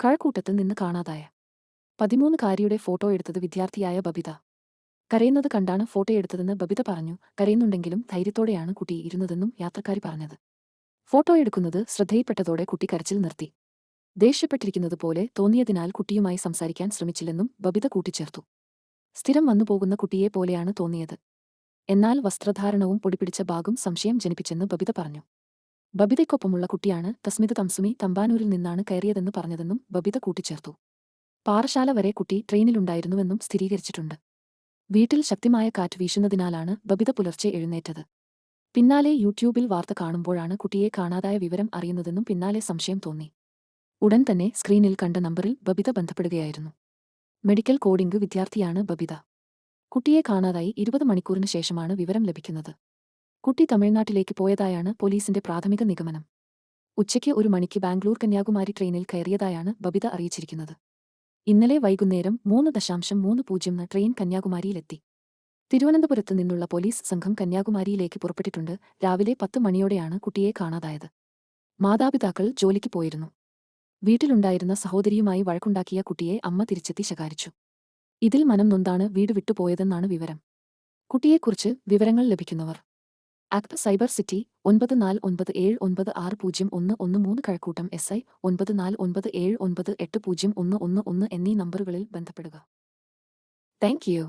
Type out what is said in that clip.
കഴക്കൂട്ടത്ത് നിന്ന് കാണാതായ പതിമൂന്നുകാരിയുടെ ഫോട്ടോ എടുത്തത് വിദ്യാർത്ഥിയായ ബബിത. കരയുന്നത് കണ്ടാണ് ഫോട്ടോ എടുത്തതെന്ന് ബബിത പറഞ്ഞു. കരയുന്നുണ്ടെങ്കിലും ധൈര്യത്തോടെയാണ് കുട്ടി ഇരുന്നതെന്നും യാത്രക്കാരി പറഞ്ഞത്. ഫോട്ടോ എടുക്കുന്നത് ശ്രദ്ധയിൽപ്പെട്ടതോടെ കുട്ടി കരച്ചിൽ നിർത്തി. ദേഷ്യപ്പെട്ടിരിക്കുന്നത് പോലെ തോന്നിയതിനാൽ കുട്ടിയുമായി സംസാരിക്കാൻ ശ്രമിച്ചില്ലെന്നും ബബിത കൂട്ടിച്ചേർത്തു. സ്ഥിരം വന്നുപോകുന്ന കുട്ടിയെ പോലെയാണ് തോന്നിയത്. എന്നാൽ വസ്ത്രധാരണവും പൊടിപിടിച്ച ബാഗും സംശയം ജനിപ്പിച്ചെന്ന് ബബിത പറഞ്ഞു. ബബിതയ്ക്കൊപ്പമുള്ള കുട്ടിയാണ് തസ്മിത തംസുമി തമ്പാനൂരിൽ നിന്നാണ് കയറിയതെന്ന് പറഞ്ഞതെന്നും ബബിത കൂട്ടിച്ചേർത്തു. പാറശാല വരെ കുട്ടി ട്രെയിനിലുണ്ടായിരുന്നുവെന്നും സ്ഥിരീകരിച്ചിട്ടുണ്ട്. വീട്ടിൽ ശക്തിമായ കാറ്റ് വീശുന്നതിനാലാണ് ബബിത പുലർച്ചെ എഴുന്നേറ്റത്. പിന്നാലെ യൂട്യൂബിൽ വാർത്ത കാണുമ്പോഴാണ് കുട്ടിയെ കാണാതായ വിവരം അറിയുന്നതെന്നും പിന്നാലെ സംശയം തോന്നി. ഉടൻ തന്നെ സ്ക്രീനിൽ കണ്ട നമ്പറിൽ ബബിത ബന്ധപ്പെടുകയായിരുന്നു. മെഡിക്കൽ കോഡിംഗ് വിദ്യാർത്ഥിയാണ് ബബിത. കുട്ടിയെ കാണാതായി ഇരുപത് മണിക്കൂറിന് ശേഷമാണ് വിവരം ലഭിക്കുന്നത്. കുട്ടി തമിഴ്നാട്ടിലേക്ക് പോയതായാണ് പോലീസിന്റെ പ്രാഥമിക നിഗമനം. ഉച്ചയ്ക്ക് ഒരു മണിക്ക് ബാംഗ്ലൂർ കന്യാകുമാരി ട്രെയിനിൽ കയറിയതായാണ് ബബിത അറിയിച്ചിരിക്കുന്നത്. ഇന്നലെ വൈകുന്നേരം മൂന്ന് ദശാംശം മൂന്ന് പൂജ്യം ട്രെയിൻ കന്യാകുമാരിയിലെത്തി. തിരുവനന്തപുരത്ത് നിന്നുള്ള പോലീസ് സംഘം കന്യാകുമാരിയിലേക്ക് പുറപ്പെട്ടിട്ടുണ്ട്. രാവിലെ പത്ത് മണിയോടെയാണ് കുട്ടിയെ കാണാതായത്. മാതാപിതാക്കൾ ജോലിക്ക് പോയിരുന്നു. വീട്ടിലുണ്ടായിരുന്ന സഹോദരിയുമായി വഴക്കുണ്ടാക്കിയ കുട്ടിയെ അമ്മ തിരിച്ചെത്തി ശകാരിച്ചു. ഇതിൽ മനം നൊന്താണ് വീട് വിട്ടുപോയതെന്നാണ് വിവരം. കുട്ടിയെക്കുറിച്ച് വിവരങ്ങൾ ലഭിക്കുന്നവർ. ആക്ട് സൈബർ സിറ്റി ഒൻപത് നാല് ഒൻപത് ഏഴ് ഒൻപത് ആറ് പൂജ്യം ഒന്ന് ഒന്ന് മൂന്ന് കഴക്കൂട്ടം എസ് ഐ ഒൻപത് നാല് ഒൻപത് ഏഴ് ഒൻപത് എട്ട് പൂജ്യം ഒന്ന് ഒന്ന് ഒന്ന് എന്നീ നമ്പറുകളിൽ ബന്ധപ്പെടുക. Thank you.